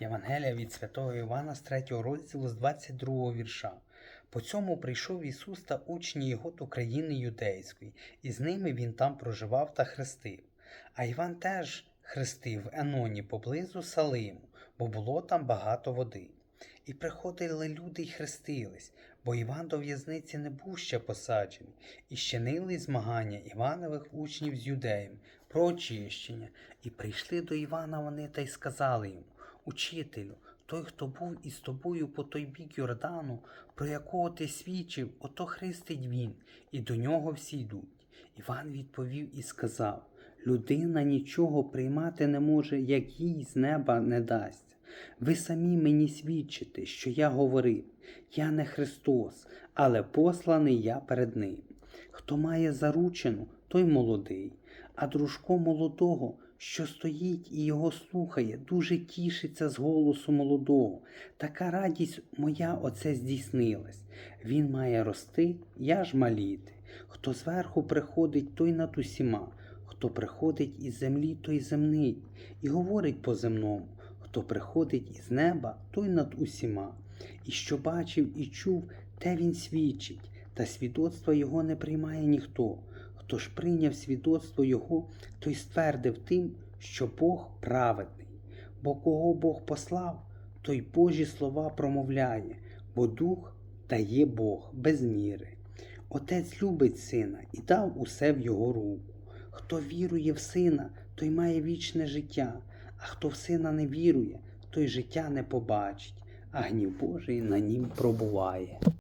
Євангелія від святого Івана з 3 розділу з 22 вірша. По цьому прийшов Ісус та учні його до країни юдейської, і з ними він там проживав та хрестив. А Іван теж хрестив Еноні поблизу Салиму, бо було там багато води. І приходили люди й хрестились, бо Іван до в'язниці не був ще посаджений, і щинили змагання Іванових учнів з юдеями про очищення. І прийшли до Івана вони та й сказали йому: Учителю, той, хто був із тобою по той бік Йордану, про якого ти свідчив, ото хрестить він, і до нього всі йдуть. Іван відповів і сказав: Людина нічого приймати не може, як їй з неба не дасть. Ви самі мені свідчите, що я говорив, я не Христос, але посланий я перед ним. Хто має заручену, той молодий, а дружко молодого, що стоїть і його слухає, дуже тішиться з голосу молодого. Така радість моя оце здійснилась. Він має рости, я ж маліти. Хто зверху приходить, той над усіма, хто приходить із землі, той земний, і говорить по земному. Хто приходить із неба, той над усіма. І що бачив і чув, те він свідчить, та свідоцтва його не приймає ніхто. Хто ж прийняв свідоцтво його, той ствердив тим, що Бог праведний. Бо кого Бог послав, той Божі слова промовляє, бо дух дає Бог без міри. Отець любить сина і дав усе в його руку. Хто вірує в сина, той має вічне життя, а хто в сина не вірує, той життя не побачить, а гнів Божий на нім пробуває.